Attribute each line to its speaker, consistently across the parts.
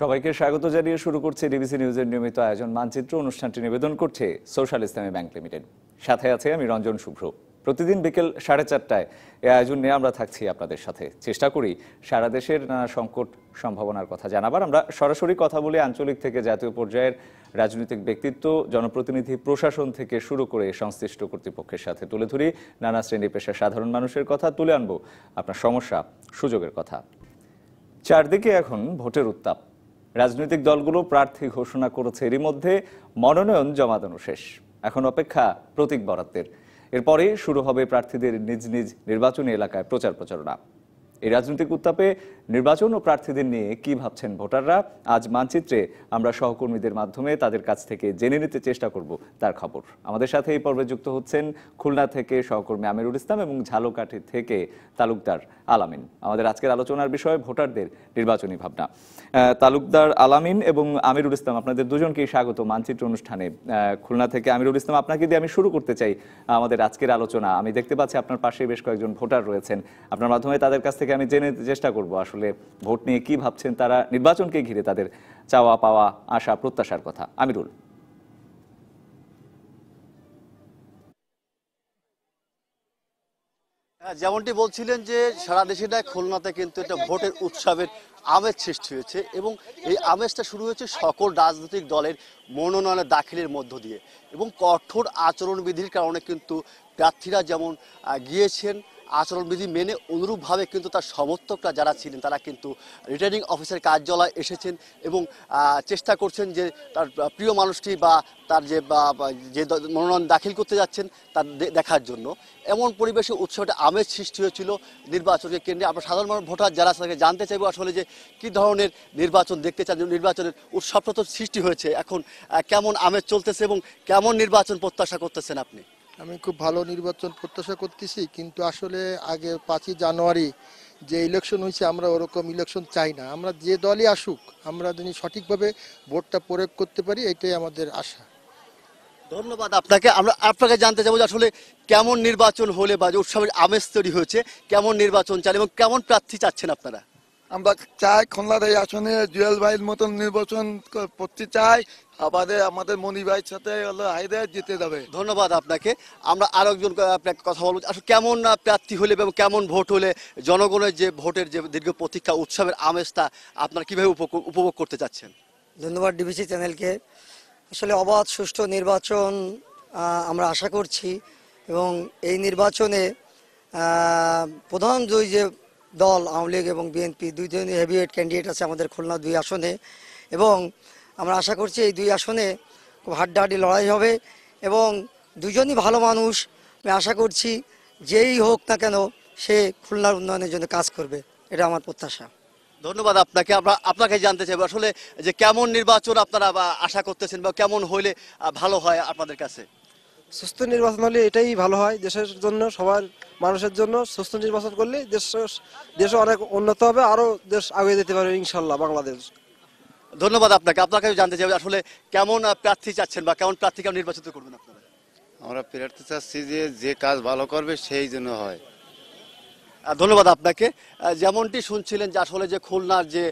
Speaker 1: সবাইকে স্বাগত জানিয়ে শুরু করছে ডিবিসি নিউজের নিয়মিত আয়োজন, মানচিত্র অনুষ্ঠানটি নিবেদন করছে সোশ্যাল ইসলামী ব্যাংক লিমিটেড সাথে আছে আমি রঞ্জন শুভ্র। প্রতিদিন বিকেল সাড়ে চারটায় এই আয়োজন নিয়ে আমরা থাকছি আপনাদের সাথে। চেষ্টা করি সারা দেশের নানা সংকট সম্ভাবনার কথা জানাবার। আমরা সরাসরি কথা বলে আঞ্চলিক থেকে জাতীয় পর্যায়ের রাজনৈতিক ব্যক্তিত্ব, জনপ্রতিনিধি, প্রশাসন থেকে শুরু করে সংশ্লিষ্ট কর্তৃপক্ষের সাথে তুলে ধরি। নানা শ্রেণি পেশার সাধারণ মানুষের কথা তুলে আনব। আপনার সমস্যা, সুযোগের কথা। চারদিকে এখন ভোটের উত্তাপ। রাজনৈতিক দলগুলো প্রার্থী ঘোষণা করেছে। এরই মধ্যে মনোনয়ন জমা দেওয়ানো শেষ। এখন অপেক্ষা প্রতীক বরাদ্দের। এরপরে শুরু হবে প্রার্থীদের নিজ নিজ নির্বাচনী এলাকায় প্রচার প্রচারণা। এই রাজনৈতিক উত্তাপে নির্বাচন ও প্রার্থীদের নিয়ে কি ভাবছেন ভোটাররা? আজ মানচিত্রে আমরা সহকর্মীদের মাধ্যমে তাদের কাছ থেকে জেনে নিতে চেষ্টা করব তার খবর। আমাদের সাথে এই পর্বে যুক্ত হচ্ছেন খুলনা থেকে সহকর্মী আমিরুল ইসলাম এবং ঝালকাঠি থেকে তালুকদার আলামিন। আমাদের আজকের আলোচনার বিষয় ভোটারদের নির্বাচনী ভাবনা। তালুকদার আলামিন এবং আমিরুল ইসলাম, আপনাদের দুজনকেই স্বাগত মানচিত্র অনুষ্ঠানে। খুলনা থেকে আমিরুল ইসলাম, আপনাকে দিয়ে আমি শুরু করতে চাই আমাদের আজকের আলোচনা। আমি দেখতে পাচ্ছি আপনার পাশে বেশ কয়েকজন ভোটার রয়েছেন। আপনার মাধ্যমে তাদের কাছ থেকে আমি জেনে চেষ্টা করব আসলে ভোট নিয়ে কি ভাবছেন তারা নির্বাচনকে ঘিরে তাদের চাওয়া পাওয়া আশা প্রত্যাশার কথা। আমিরুল।
Speaker 2: হ্যাঁ, যেমনটি বলছিলেন যে সারা দেশে নয় খুলনাতে কিন্তু একটা ভোটের উৎসবের আমেজ সৃষ্টি হয়েছে এবং এই আমেজটা শুরু হয়েছে সকল রাজনৈতিক দলের মনোনয়নের দাখিলের মধ্য দিয়ে এবং কঠোর আচরণবিধির কারণে কিন্তু প্রার্থীরা যেমন গিয়েছেন আচরণবিধি মেনে অনুরূপভাবে কিন্তু তার সমর্থকরা যারা ছিলেন, তারা কিন্তু রিটার্নিং অফিসের কার্যালয়ে এসেছেন এবং চেষ্টা করছেন যে তার প্রিয় মানুষটি বা তার যে যে মনোনয়ন দাখিল করতে যাচ্ছেন তার দেখার জন্য। এমন পরিবেশে উৎসবটা আমেজ সৃষ্টি হয়েছিল নির্বাচনকে কেন্দ্রে। আমরা সাধারণ ভোটার যারা তাকে জানতে চাইব আসলে যে কি ধরনের নির্বাচন দেখতে চান নির্বাচনের উৎসবটা তো সৃষ্টি হয়েছে। এখন কেমন আমেজ চলতেছে এবং কেমন নির্বাচন প্রত্যাশা করতেছেন আপনি?
Speaker 3: আমি খুব ভালো নির্বাচন প্রত্যাশা করতেছি, কিন্তু আসলে আগে পাঁচই জানুয়ারি যে ইলেকশন হয়েছে, আমরা ওরকম ইলেকশন চাই না। আমরা যে দলই আসুক, আমরা যদি সঠিকভাবে ভোটটা প্রয়োগ করতে পারি, এটাই আমাদের আশা।
Speaker 2: ধন্যবাদ আপনাকে। আমরা আপনাকে জানতে চাইব যে আসলে কেমন নির্বাচন হলে বা যে উৎসবের আমেজ তৈরি হয়েছে, কেমন নির্বাচন চান এবং কেমন প্রার্থী চাচ্ছেন আপনারা?
Speaker 4: আমরা চাই খুলনার এই আসনে জুয়েল ভাইয়ের মতন নির্বাচন করতে চাই। আমাদের আমাদের মনি ভাইয়ের সাথে হলো হাইদে জিতে যাবে।
Speaker 2: ধন্যবাদ আপনাকে। আমরা আরও একজন আপনাকে কথা বলব। আসলে কেমন প্রার্থী হলে এবং কেমন ভোট হলে জনগণের যে ভোটের যে দীর্ঘ প্রতীক্ষা উৎসবের আমেজটা আপনারা কীভাবে উপভোগ- উপভোগ করতে চাচ্ছেন?
Speaker 5: ধন্যবাদ ডিবিসি চ্যানেলকে। আসলে অবাধ সুষ্ঠু নির্বাচন আমরা আশা করছি এবং এই নির্বাচনে আহ, প্রধান দুই যে দল, আওয়ামী লীগ এবং বিএনপি দুইজনই হেভিওয়েট ক্যান্ডিডেট আছে আমাদের খুলনা দুই আসনে। এবং আমরা আশা করছি এই দুই আসনে খুব হাড্ডাহাড্ডি লড়াই হবে এবং দুজনই ভালো মানুষ। আমি আশা করছি যেই হোক না কেন সে খুলনার উন্নয়নের জন্য কাজ করবে। এটা আমার প্রত্যাশা।
Speaker 2: ধন্যবাদ আপনাকে। আমরা আপনাকে জানতে চাইব আসলে যে কেমন নির্বাচন আপনারা আশা করতেছেন বা কেমন হইলে ভালো হয় আপনাদের কাছে?
Speaker 6: সুস্থ নির্বাচন হলে এটাই ভালো হয় দেশের জন্য সবার মানুষের জন্য সুস্থ নির্বাচন করলে দেশ দেশ অনেক উন্নত হবে আরও দেশ আগে যেতে পারবে ইনশাল্লাহ বাংলাদেশ।
Speaker 2: ধন্যবাদ আপনাকে আপনাকে জানতে চাইব আসলে কেমন প্রার্থী চাচ্ছেন বা কেমন প্রার্থীকে আপনি নির্বাচিত করবেন আপনারা?
Speaker 7: আমরা প্রার্থী চাচ্ছি যে যে কাজ ভালো করবে সেই জন্য হয়।
Speaker 2: ধন্যবাদ আপনাকে। যেমনটি শুনছিলেন যে আসলে যে খুলনার যে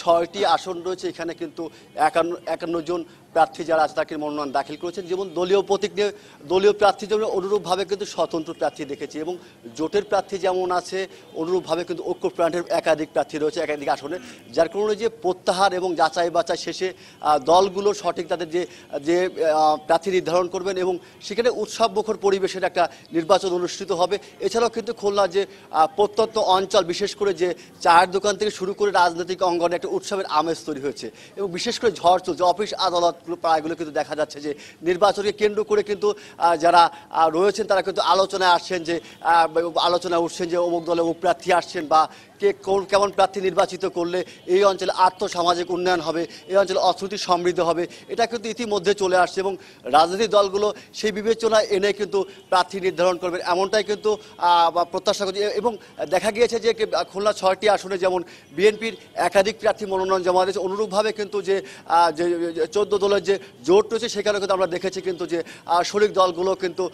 Speaker 2: ছয়টি আসন রয়েছে এখানে কিন্তু একান্ন একান্ন জন প্রার্থী যারা আছে তাকে মনোনয়ন দাখিল করেছেন। যেমন দলীয় প্রতীক নিয়ে দলীয় প্রার্থী যেমন অনুরূপভাবে কিন্তু স্বতন্ত্র প্রার্থী দেখেছি এবং জোটের প্রার্থী যেমন আছে, অনুরূপভাবে কিন্তু ঐক্য প্রাণের একাধিক প্রার্থী রয়েছে একাধিক আসনে, যার কারণে যে প্রত্যাহার এবং যাচাই বাছাই শেষে দলগুলো সঠিক তাদের যে যে প্রার্থী নির্ধারণ করবেন এবং সেখানে উৎসব মুখর পরিবেশের একটা নির্বাচন অনুষ্ঠিত হবে। এছাড়াও কিন্তু খুলনা যে প্রত্যন্ত অঞ্চল, বিশেষ করে যে চায়ের দোকান থেকে শুরু করে রাজনৈতিক অঙ্গনে একটা উৎসবের আমেজ তৈরি হয়েছে এবং বিশেষ করে ঝড় চলছে। অফিস আদালতগুলো প্রায়গুলো কিন্তু দেখা যাচ্ছে যে নির্বাচনকে কেন্দ্র করে কিন্তু যারা রয়েছেন তারা কিন্তু আলোচনায় আসছেন যে আলোচনায় উঠছেন যে অমুক দলে অমুক প্রার্থী আসছেন বা কে কোন কেমন প্রার্থী নির্বাচিত করলে এই অঞ্চলে আর্থসামাজিক উন্নয়ন হবে, এই অঞ্চলে অর্থনীতি সমৃদ্ধ হবে, এটা কিন্তু ইতিমধ্যে চলে আসছে এবং রাজনৈতিক দলগুলো সেই বিবেচনা এনে কিন্তু প্রার্থী নির্ধারণ করবে, এমনটাই কিন্তু প্রত্যাশা করছে। এবং দেখা গিয়েছে যে খুলনা ছয়টি আসনে যেমন বিএনপির একাধিক প্রার্থী মনোনয়ন জমা দিয়েছে, অনুরূপভাবে কিন্তু যে চোদ্দ দলের যে জোট রয়েছে সেখানে কিন্তু আমরা দেখেছি কিন্তু যে শরিক দলগুলো কিন্তু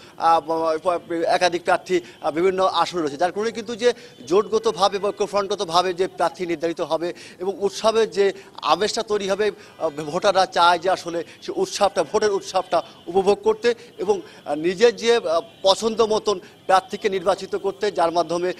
Speaker 2: একাধিক প্রার্থী বিভিন্ন আসনে রয়েছে, যার কারণে কিন্তু যে জোটগতভাবে ঐক্যফ্রন্ট উৎফ্রান্তভাবে যে প্রার্থী নির্ধারিত হবে এবং উৎসবের যে আবেশটা তৈরি হবে ভোটাররা চায় যে আসলে সে উৎসবটা ভোটের উৎসবটা উপভোগ করতে এবং নিজের যে পছন্দ মতন প্রার্থীকে নির্বাচিত করতে যার মাধ্যমে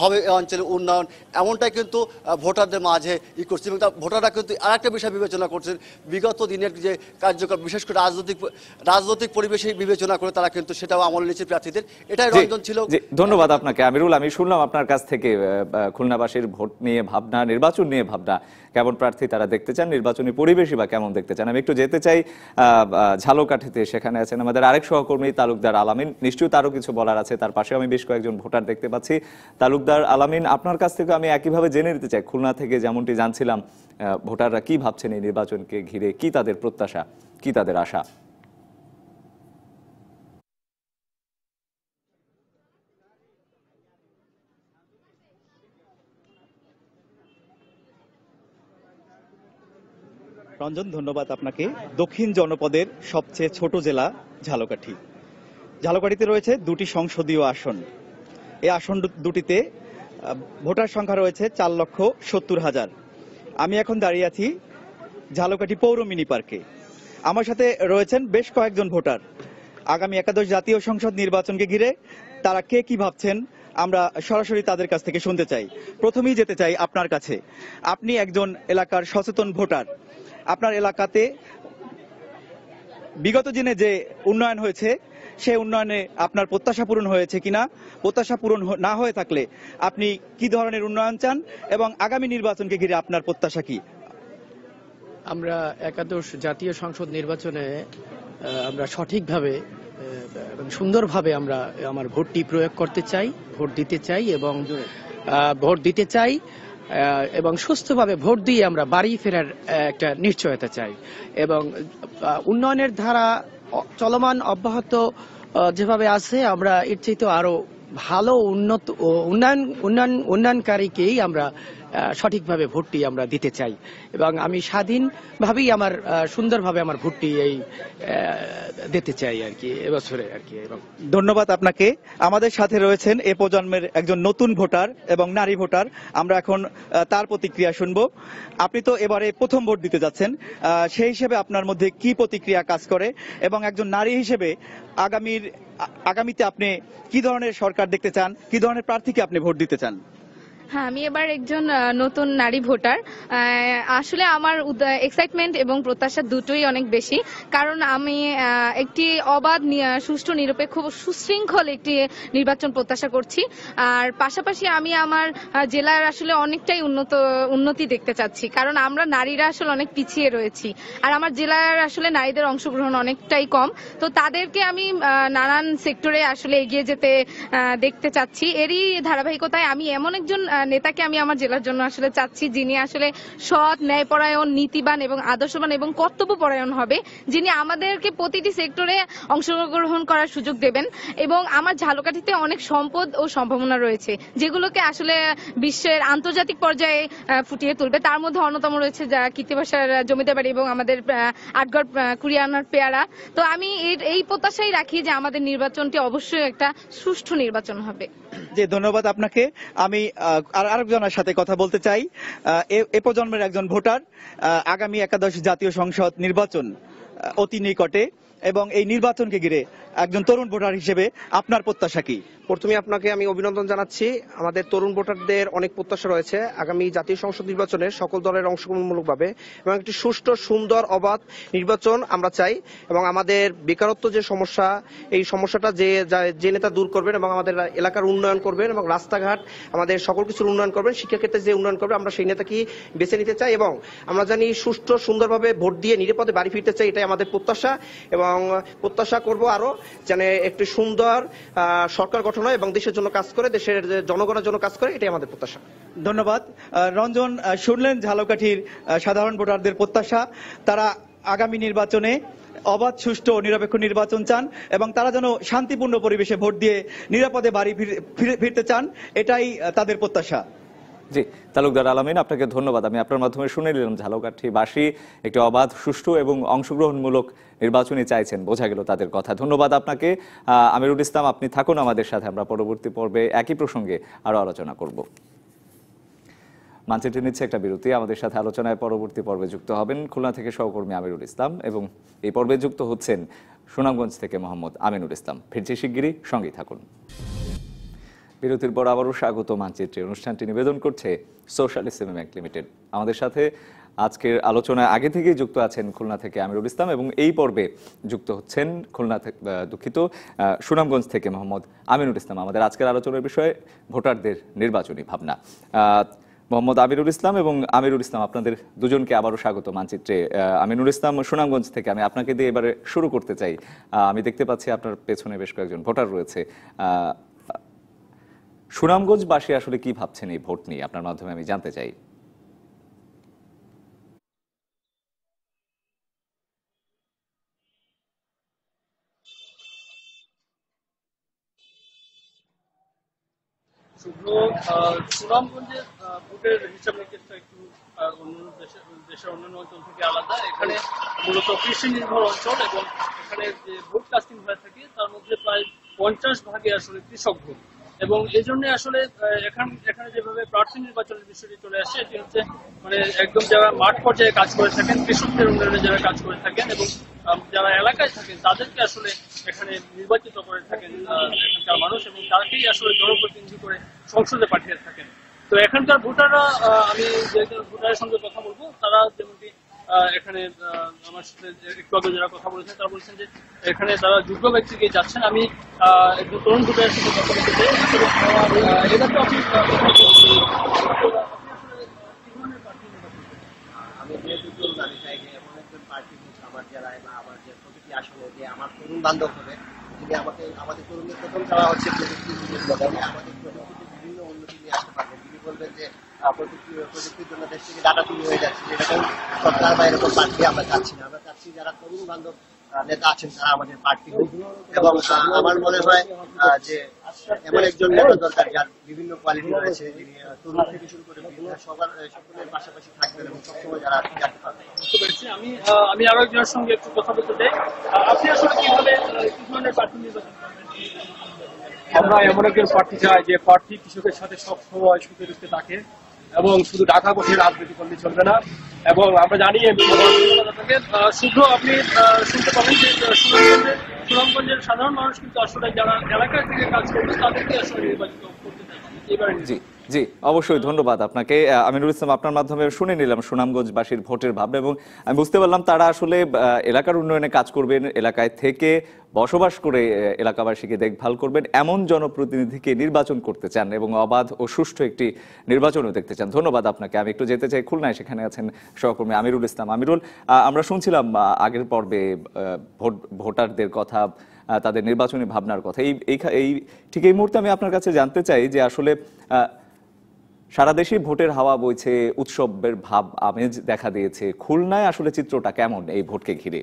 Speaker 2: হবে এ অঞ্চলের উন্নয়ন। এমনটাই কিন্তু ভোটারদের মাঝে ই করছে। এবং ভোটাররা কিন্তু আরেকটা বিষয় বিবেচনা করছেন। বিগত দিনের যে কার্যক্রম বিশেষ করে রাজনৈতিক রাজনৈতিক পরিবেশে বিবেচনা করে তারা কিন্তু সেটাও আমল নিয়েছে প্রার্থীদের। এটাই রঞ্জন ছিল।
Speaker 1: ধন্যবাদ আপনাকে। আমিরুল আমি শুনলাম আপনার কাছ থেকে আহ, খুলনাবাসীর ভোট নিয়ে ভাবনা, নির্বাচন নিয়ে ভাবনা, কেমন প্রার্থী তারা দেখতে চান, নির্বাচনী পরিবেশই বা কেমন দেখতে চান? আমি একটু যেতে চাই ঝালকাঠিতে, সেখানে আছেন আমাদের আরেক সহকর্মী তালুকদার আলামিন। নিশ্চয়ই তারও কিছু বলার আছে, তার পাশে আমি বেশ কয়েকজন ভোটার দেখতে পাচ্ছি। তালুকদার আলামিন, আপনার কাছ থেকে আমি একইভাবে জেনে নিতে চাই, খুলনা থেকে যেমনটি জানছিলাম ভোটাররা কি ভাবছেন এই নির্বাচনকে ঘিরে, কি তাদের প্রত্যাশা, কি তাদের আশা?
Speaker 8: রঞ্জন, ধন্যবাদ আপনাকে। দক্ষিণ জনপদের সবচেয়ে ছোট জেলা ঝালকাঠি। ঝালকাঠিতে রয়েছে দুটি সংসদীয় আসন। এই আসন দুটিতে ভোটার সংখ্যা রয়েছে চার লক্ষ সত্তর হাজার। আমি এখন দাঁড়িয়ে আছি ঝালকাঠি পৌর মিনি পার্কে। আমার সাথে রয়েছেন বেশ কয়েকজন ভোটার। আগামী একাদশ জাতীয় সংসদ নির্বাচনকে ঘিরে তারা কে কি ভাবছেন, আমরা সরাসরি তাদের কাছ থেকে শুনতে চাই। প্রথমেই যেতে চাই আপনার কাছে। আপনি একজন এলাকার সচেতন ভোটার। আপনার এলাকাতে বিগত দিনে যে উন্নয়ন হয়েছে সে উন্নয়নে আপনার প্রত্যাশা পূরণ হয়েছে কিনা? প্রত্যাশা পূরণ না হয়ে থাকলে আপনি কি ধরনের উন্নয়ন চান এবং আগামী নির্বাচনকে ঘিরে আপনার প্রত্যাশা কি?
Speaker 9: আমরা একাদশ জাতীয় সংসদ নির্বাচনে আমরা সঠিকভাবে সুন্দরভাবে আমরা আমার ভোটটি প্রয়োগ করতে চাই, ভোট দিতে চাই এবং ভোট দিতে চাই। এবং সুস্থভাবে ভোট দিয়ে আমরা বাড়ি ফেরার একটা নিশ্চয়তা চাই। এবং উন্নয়নের ধারা চলমান, অব্যাহত যেভাবে আছে, আমরা এর চাইতে আরও ভালো উন্নত উন্নয়ন উন্নয়ন, উন্নয়নকারীকেই আমরা সঠিকভাবে ভোটটি আমরা দিতে চাই। এবং আমি স্বাধীনভাবেই আমার সুন্দরভাবে আমার ভোটটি এই দিতে চাই আর কি, এবছরে আর কি, এবং
Speaker 8: ধন্যবাদ আপনাকে। আমাদের সাথে রয়েছেন এ প্রজন্মের একজন নতুন ভোটার এবং নারী ভোটার। আমরা এখন তার প্রতিক্রিয়া শুনব। আপনি তো এবারে প্রথম ভোট দিতে যাচ্ছেন সেই হিসেবে আপনার মধ্যে কি প্রতিক্রিয়া কাজ করে? এবং একজন নারী হিসেবে আগামীর, আগামীতে আপনি কি ধরনের সরকার দেখতে চান? কি ধরনের প্রার্থীকে আপনি ভোট দিতে চান?
Speaker 10: হ্যাঁ আমি এবার একজন নতুন নারী ভোটার। আসলে আমার এক্সাইটমেন্ট এবং প্রত্যাশা দুটোই অনেক বেশি। কারণ আমি একটি অবাধ সুষ্ঠু, নিরপেক্ষ সুশৃঙ্খল একটি নির্বাচন প্রত্যাশা করছি। আর পাশাপাশি আমি আমার জেলার আসলে অনেকটাই উন্নত, উন্নতি দেখতে চাচ্ছি। কারণ আমরা নারীরা আসলে অনেক পিছিয়ে রয়েছি। আর আমার জেলার আসলে নারীদের অংশগ্রহণ অনেকটাই কম। তো তাদেরকে আমি নানান সেক্টরে আসলে এগিয়ে যেতে দেখতে চাচ্ছি। এরই ধারাবাহিকতায় আমি এমন একজন নেতাকে আমি আমার জেলার জন্য আসলে চাচ্ছি যিনি আসলে সৎ ন্যায়পরায়ণ নীতিবান এবং আদর্শবান এবং কর্তব্যপরায়ণ হবে যিনি আমাদেরকে প্রতিটি সেক্টরে অংশগ্রহণ করার সুযোগ দেবেন এবং আমার ঝালকাঠিতে অনেক সম্পদ ও সম্ভাবনা রয়েছে যেগুলোকে আসলে বিশ্বের আন্তর্জাতিক পর্যায়ে ফুটিয়ে তুলবে। তার মধ্যে অন্যতম রয়েছে যা কীর্তিবাসার জমিদার বাড়ি এবং আমাদের আটগড় আহ, কুড়িয়ানার পেয়ারা। তো আমি এই প্রত্যাশাই রাখি যে আমাদের নির্বাচনটি অবশ্যই একটা সুষ্ঠু নির্বাচন হবে।
Speaker 8: যে ধন্যবাদ আপনাকে। আমি আর আরেকজনের সাথে কথা বলতে চাই। এ- প্রজন্মের একজন ভোটার আগামী একাদশ জাতীয় সংসদ নির্বাচন অতি নিকটে। এবং এই নির্বাচনকে ঘিরে একজন তরুণ ভোটার হিসেবে আপনার প্রত্যাশা কি?
Speaker 11: প্রথমে আপনাকে আমি অভিনন্দন জানাচ্ছি। আমাদের তরুণ ভোটারদের অনেক প্রত্যাশা রয়েছে আগামী জাতীয় সংসদ নির্বাচনে সকল দলের অংশগ্রহণমূলকভাবে এবং একটি সুষ্ঠু, সুন্দর, অবাধ নির্বাচন আমরা চাই এবং আমাদের বেকারত্ব যে সমস্যা, এই সমস্যাটা যে, যা- নেতা দূর করবেন এবং আমাদের এলাকার উন্নয়ন করবেন এবং রাস্তাঘাট, আমাদের সকল কিছুর উন্নয়ন করবেন, শিক্ষাক্ষেত্রে যে উন্নয়ন করবে আমরা সেই নেতাকেই বেছে নিতে চাই এবং আমরা জানি সুষ্ঠু, সুন্দরভাবে ভোট দিয়ে নিরাপদে বাড়ি ফিরতে চাই, এটাই আমাদের প্রত্যাশা এবং প্রত্যাশা করব আরও যেন একটি সুন্দর সরকার গঠন হয় এবং দেশের জন্য কাজ করে, দেশের জনগণের জন্য কাজ করে, এটাই আমাদের প্রত্যাশা।
Speaker 8: ধন্যবাদ। রঞ্জন শুনলেন ঝালকাঠির সাধারণ ভোটারদের প্রত্যাশা। তারা আগামী নির্বাচনে অবাধ, সুষ্ঠু ও নিরপেক্ষ নির্বাচন চান এবং তারা যেন শান্তিপূর্ণ পরিবেশে ভোট দিয়ে নিরাপদে বাড়ি ফিরে- ফিরে- ফিরতে চান, এটাই তাদের প্রত্যাশা।
Speaker 1: জি, তালুকদার আলামিন, আপনাকে ধন্যবাদ। আমি আপনার মাধ্যমে শুনে নিলাম ঝালকাঠিবাসী একটি অবাধ, সুষ্ঠু এবং অংশগ্রহণমূলক নির্বাচনী চাইছেন। বোঝা গেল তাদের কথা। ধন্যবাদ আপনাকে। আমিরুল ইসলাম, আপনি থাকুন আমাদের সাথে। আমরা পরবর্তী পর্বে একই প্রসঙ্গে আরও আলোচনা করব। মানচিত্রে নিচ্ছে একটা বিরতি। আমাদের সাথে আলোচনায় পরবর্তী পর্বে যুক্ত হবেন খুলনা থেকে সহকর্মী আমিরুল ইসলাম এবং এই পর্বে যুক্ত হচ্ছেন সুনামগঞ্জ থেকে মোহাম্মদ আমিনুল ইসলাম। ফিরছি শিগগিরই। সঙ্গেই থাকুন। বিরতির পর আবারও স্বাগত মানচিত্রে। অনুষ্ঠানটি নিবেদন করছে সোশ্যাল ইসলামী ব্যাংক লিমিটেড আমাদের সাথে আজকের আলোচনায় আগে থেকেই যুক্ত আছেন খুলনা থেকে আমিরুল ইসলাম এবং এই পর্বে যুক্ত হচ্ছেন খুলনা থেকে দুঃখিত সুনামগঞ্জ থেকে মোহাম্মদ আমিনুল ইসলাম। আমাদের আজকের আলোচনার বিষয়ে ভোটারদের নির্বাচনী ভাবনা। মোহাম্মদ আমিরুল ইসলাম এবং আমিরুল ইসলাম, আপনাদের দুজনকে আবারও স্বাগত মানচিত্রে। আমিনুল ইসলাম, সুনামগঞ্জ থেকে আমি আপনাকে দিয়ে এবারে শুরু করতে চাই। আমি দেখতে পাচ্ছি আপনার পেছনে বেশ কয়েকজন ভোটার রয়েছে। সুনামগঞ্জবাসী আসলে কি ভাবছেন এই ভোট নিয়ে? আপনার মাধ্যমে আমি জানতে চাই।
Speaker 12: সুনামগঞ্জের ভোটের হিসাব নিকেশটা একটু অন্যান্য দেশের দেশের অন্যান্য অঞ্চল থেকে আলাদা। এখানে মূলত কৃষি নির্ভর অঞ্চল এবং এখানে যে ভোট কাস্টিং হয়ে থাকে, তার মধ্যে প্রায় পঞ্চাশ ভাগে আসলে কৃষক ভোট। এবং এই জন্য আসলে এখান এখানে যেভাবে প্রার্থী নির্বাচনের বিষয়টি চলে আসে, এটি হচ্ছে মানে একদম যারা মাঠ পর্যায়ে কাজ করে থাকেন, কৃষকদের উন্নয়নে যারা কাজ করে থাকেন এবং যারা এলাকায় থাকেন, তাদেরকে আসলে এখানে নির্বাচিত করে থাকেন এখানকার মানুষ এবং তাকেই আসলে জনপ্রতিনিধি করে সংসদে পাঠিয়ে থাকেন। তো এখানকার ভোটাররা আমি যে ভোটারের সঙ্গে কথা বলব, তারা যেমনটি এখানে আমার সাথে একটু আগে যারা কথা বলেছেন, তারা বলছেন যে এখানে তারা যোগ্য ব্যক্তিকে যাচ্ছেন, আমি একজন তরুণ ভোটারের সাথে কথা বলতে?
Speaker 13: আমি চাই যে পার্টি আমার আমার যে যে আমার তরুণ বান্ধব হবে, যিনি আমাকে, আমাদের তরুণের প্রথম চাওয়া হচ্ছে প্রযুক্তি আমাদের প্রযুক্তিতে বিভিন্ন উন্নতি নিয়ে আসতে পারবেন তিনি যে প্রযুক্তি প্রযুক্তির জন্য দেশ থেকে ডাটা চুরি হয়ে যাচ্ছে। এরকম সরকার বা এরকম পার্টি আমরা চাচ্ছি না। আমরা চাচ্ছি যারা তরুণ বান্ধব নেতা আছেন, তারা আমাদের পার্টি হোক। এবং আমার মনে হয় যে এমন একজন নেতা দরকার যার বিভিন্ন কোয়ালিটি রয়েছে। যিনি তরুণ থেকে শুরু করে বিভিন্ন সবার সকলের পাশাপাশি থাকবেন এবং সবসময় যারা পারবেন
Speaker 12: আমি আমি আরও একজনের সঙ্গে একটু কথা বলতে চাই। আপনি আসলে কীভাবে কি ধরনের প্রার্থী নির্বাচন করবেন
Speaker 9: আমরা এমন একজন প্রার্থী চাই যে প্রার্থী কৃষকের সাথে সব সময় সুখে দুঃখে থাকে এবং শুধু ঢাকা বসে রাজনীতি করলে চলবে না। এবং আমরা জানি
Speaker 12: শুধু আপনি আহ, শুনতে পাবেন যে সুনামগঞ্জের সুনামগঞ্জের সাধারণ মানুষ কিন্তু আসলে যারা এলাকা থেকে কাজ করবে তাদেরকে আসলে নির্বাচিত করতে চাই এবারে
Speaker 1: জি। জি, অবশ্যই ধন্যবাদ আপনাকে। আমিনুল ইসলাম, আপনার মাধ্যমে শুনে নিলাম সুনামগঞ্জবাসীর ভোটের ভাবনা এবং আমি বুঝতে পারলাম তারা আসলে এলাকার উন্নয়নে কাজ করবেন, এলাকায় থেকে বসবাস করে এলাকাবাসীকে দেখভাল করবেন, এমন জনপ্রতিনিধিকে নির্বাচন করতে চান এবং অবাধ ও সুষ্ঠু একটি নির্বাচনও দেখতে চান। ধন্যবাদ আপনাকে। আমি একটু যেতে চাই, খুলনায় সেখানে আছেন সহকর্মী আমিরুল ইসলাম। আমিরুল আমরা শুনছিলাম আগের পর্বে ভোট, ভোটারদের কথা তাদের নির্বাচনী ভাবনার কথা। এই এই ঠিক এই মুহূর্তে আমি আপনার কাছে জানতে চাই যে আসলে সারা দেশে ভোটের হাওয়া বইছে, উৎসবের ভাব আমেজ দেখা দিয়েছে। খুলনায় আসলে চিত্রটা কেমন এই ভোটকে ঘিরে?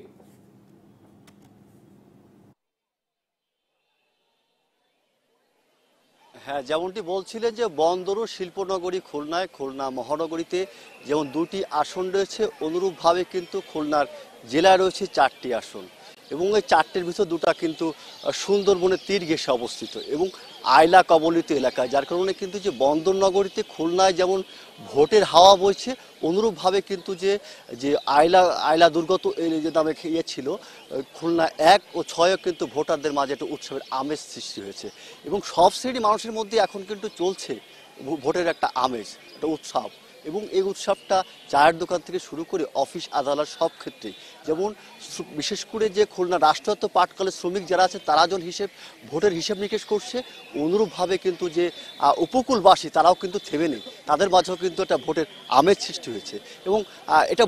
Speaker 2: হ্যাঁ যেমনটি বলছিলেন যে বন্দর শিল্পনগরী খুলনায়, খুলনা মহানগরীতে যেমন দুটি আসন রয়েছে, অনুরূপভাবে কিন্তু খুলনার জেলায় রয়েছে চারটি আসন। এবং এই চারটির ভিতর দুটা কিন্তু সুন্দরবনের তীর ঘেঁষে অবস্থিত। এবং আয়লা কবলিত এলাকায় যার কারণে কিন্তু যে বন্দর নগরীতে খুলনায় যেমন ভোটের হাওয়া বইছে, অনুরূপভাবে কিন্তু যে যে আয়লা আয়লা দুর্গত যে নামে ইয়ে ছিল, খুলনা এক ও ছয়ও কিন্তু ভোটারদের মাঝে একটা উৎসবের আমেজ সৃষ্টি হয়েছে। এবং সব শ্রেণি মানুষের মধ্যে এখন কিন্তু চলছে ভোটের একটা আমেজ, একটা উৎসব। এবং এই উৎসবটা চায়ের দোকান থেকে শুরু করে অফিস, আদালত সব ক্ষেত্রে। যেমন বিশেষ করে যে খুলনা রাষ্ট্রায়ত্ত পাটকলের শ্রমিক যারা আছে, তারা যখন হিসেব, ভোটের হিসেব নিকেশ করছে, অনুরূপভাবে কিন্তু যে উপকূলবাসী তারাও কিন্তু থেমে নেই। তাদের মাঝেও কিন্তু একটা ভোটের আমেজ সৃষ্টি হয়েছে। এবং এটা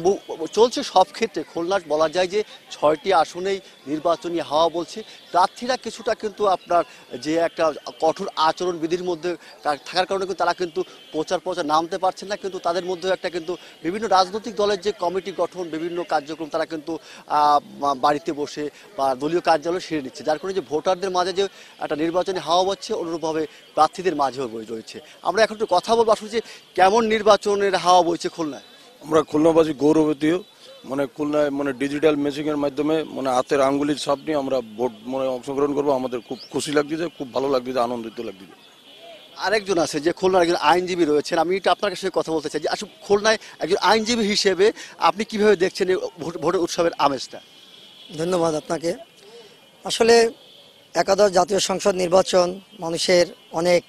Speaker 2: চলছে সব ক্ষেত্রে। খুলনার বলা যায় যে ছয়টি আসনেই নির্বাচনী হাওয়া বলছে। প্রার্থীরা কিছুটা কিন্তু আপনার যে একটা কঠোর আচরণ বিধির মধ্যে থাকার কারণে কিন্তু তারা কিন্তু প্রচার প্রচার নামতে পারছেন না। কিন্তু তাদের মধ্যে একটা কিন্তু বিভিন্ন রাজনৈতিক দলের যে কমিটি গঠন, বিভিন্ন কার্যক্রম তারা কিন্তু বাড়িতে বসে বা দলীয় কার্যালয় সেরে নিচ্ছে। যার কারণে যে ভোটারদের মাঝে যে একটা নির্বাচনী হাওয়া হচ্ছে অনুরূপভাবে প্রার্থীদের মাঝেও রয়েছে। আমরা এখন একটু কথা বলব আসলে যে কেমন নির্বাচনের হাওয়া বইছে খুলনায়?
Speaker 14: আমরা খুলনাবাসী গৌরবতীয়। মানে খুলনায় মানে ডিজিটাল মেশিং এর মাধ্যমে মানে হাতের আঙ্গুলির ছাপ নিয়ে আমরা ভোট মানে অংশগ্রহণ করব। আমাদের খুব খুশি লাগতেছে খুব ভালো লাগতেছে আনন্দিত লাগতেছে
Speaker 2: আরেকজন আছে যে খুলনার একজন আইনজীবী রয়েছেন, আমি একটু আপনার সঙ্গে কথা বলতে চাই যে আসলে খুলনায় একজন আইনজীবী হিসেবে আপনি কীভাবে দেখছেন এই ভোট- ভোটের উৎসবের আমেজটা?
Speaker 5: ধন্যবাদ আপনাকে। আসলে একাদশ জাতীয় সংসদ নির্বাচন মানুষের অনেক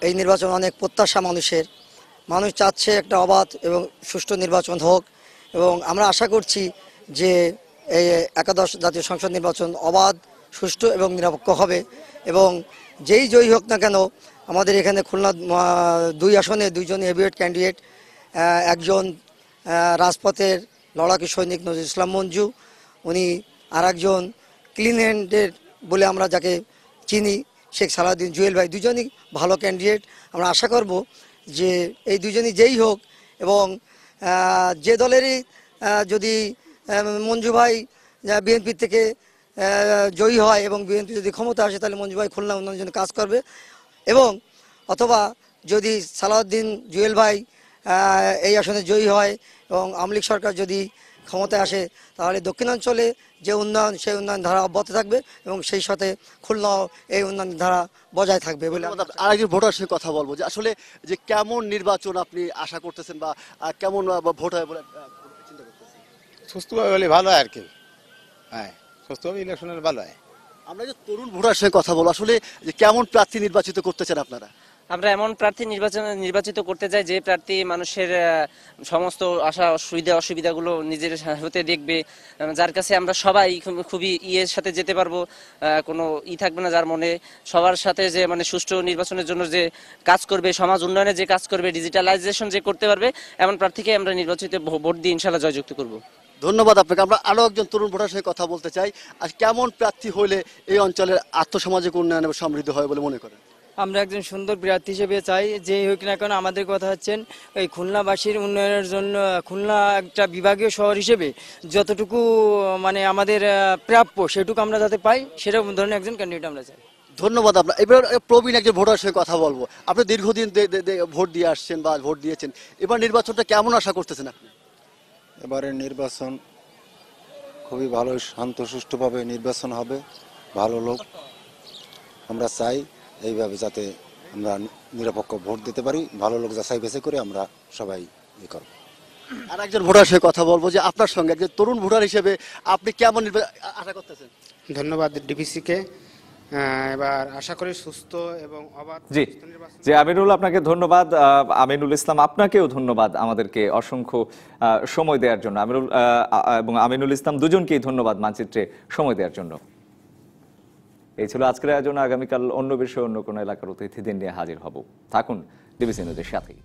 Speaker 5: এই নির্বাচন অনেক প্রত্যাশা মানুষের। মানুষ চাচ্ছে একটা অবাধ এবং সুষ্ঠু নির্বাচন হোক এবং আমরা আশা করছি যে এই একাদশ জাতীয় সংসদ নির্বাচন অবাধ, সুষ্ঠু এবং নিরপেক্ষ হবে। এবং যেই জয়ী হোক না কেন, আমাদের এখানে খুলনা দুই আসনে দুইজন হেভিওয়েট ক্যান্ডিডেট একজন রাজপথের লড়াকু সৈনিক নজরুল ইসলাম মঞ্জু, উনি আর একজন ক্লিন হ্যান্ডের বলে আমরা যাকে চিনি, শেখ সালাউদ্দিন জুয়েল ভাই, দুজনই ভালো ক্যান্ডিডেট আমরা আশা করব যে এই দুজনই যেই হোক এবং যে দলেরই যদি মঞ্জু ভাই বিএনপি থেকে জয়ী হয় এবং বিএনপি যদি ক্ষমতা আসে তাহলে মঞ্জু ভাই খুলনা উন্নয়নের জন্য কাজ করবে। এবং অথবা যদি সালাউদ্দিন জুয়েল ভাই এই আসনে জয়ী হয় এবং আমলিক সরকার যদি ক্ষমতায় আসে তাহলে দক্ষিণাঞ্চলে যে উন্নয়ন সেই উন্নয়ন ধারা অব্যাহত থাকবে এবং সেই সাথে খুলনাও এই উন্নয়ন ধারা বজায় থাকবে বলে আমি
Speaker 2: আরেকজন ভোটার সঙ্গে কথা বলব যে আসলে যে কেমন নির্বাচন আপনি আশা করতেছেন বা কেমন ভোট হয় বলে চিন্তা করতেছেন?
Speaker 7: সুস্থভাবে হলে ভালো হয় আর কি। হ্যাঁ। সুস্থভাবে ইলেকশন হলে ভালো হয়
Speaker 2: আমরা যে তরুণ ভোটার সঙ্গে কথা বলব আসলে যে কেমন প্রার্থী নির্বাচিত করতেছেন আপনারা?
Speaker 15: আমরা এমন প্রার্থী নির্বাচন নির্বাচিত করতে চাই যে প্রার্থী মানুষের সমস্ত আশা সুবিধা অসুবিধাগুলো নিজের হতে দেখবে। যার কাছে আমরা সবাই খুব- খুবই ইয়ের সাথে যেতে পারব। কোনো ই থাকবে না যার মনে। সবার সাথে যে মানে সুষ্ঠু নির্বাচনের জন্য যে কাজ করবে সমাজ উন্নয়নে যে কাজ করবে ডিজিটালাইজেশন যে করতে পারবে এমন প্রার্থীকে আমরা নির্বাচিত ভো- ভোট দিয়ে ইনশাল্লাহ জয়যুক্ত করব।
Speaker 2: ধন্যবাদ আপনাকে। আমরা আরও একজন তরুণ ভোটার সঙ্গে কথা বলতে চাই। আর কেমন প্রার্থী হলে এই অঞ্চলের আর্থসামাজিক উন্নয়ন এবং সমৃদ্ধ হয় বলে মনে করেন?
Speaker 16: আমরা একজন সুন্দর প্রার্থী হিসেবে চাই। যে হোক না কেন আমাদের কথা হচ্ছেন এই খুলনাবাসীর উন্নয়নের জন্য খুলনা একটা বিভাগীয় শহর হিসেবে যতটুকু মানে আমাদের প্রাপ্য সেটুকু আমরা যাতে পাই সেরকম ধরনের একজন ক্যান্ডিডেট আমরা চাই।
Speaker 2: ধন্যবাদ আপনার। এবার প্রবীণ একজন ভোটার সঙ্গে কথা বলব। আপনি দীর্ঘদিন ভোট দিয়ে আসছেন বা ভোট দিয়েছেন। এবার নির্বাচনটা কেমন আশা করতেছেন আপনি?
Speaker 17: এবারে নির্বাচন খুবই ভালো শান্ত সুষ্ঠুভাবে নির্বাচন হবে ভালো লোক আমরা চাই এইভাবে যাতে আমরা নিরপেক্ষ ভোট দিতে পারি ভালো লোক যাচাই বেছে করে আমরা সবাই ই করব।
Speaker 2: আর একজন ভোটার সঙ্গে কথা বলব যে আপনার সঙ্গে একজন তরুণ ভোটার হিসেবে আপনি কেমন আশা করতেছেন?
Speaker 18: ধন্যবাদ ডিবিসিকে এবার আশা করি সুস্থ এবং অবাধ
Speaker 1: জি জি আমিনুল আপনাকে ধন্যবাদ। আমিনুল ইসলাম আপনাকেও ধন্যবাদ আমাদেরকে অসংখ্য সময় দেওয়ার জন্য। আমিনুল এবং আমিনুল ইসলাম দুজনকেই ধন্যবাদ মানচিত্রে সময় দেওয়ার জন্য। এই ছিল আজকের আয়োজন। আগামীকাল অন্য বিষয়ে অন্য কোনো এলাকার অতিথিদের নিয়ে হাজির হব। থাকুন ডিবিসি নিউজের সাথেই।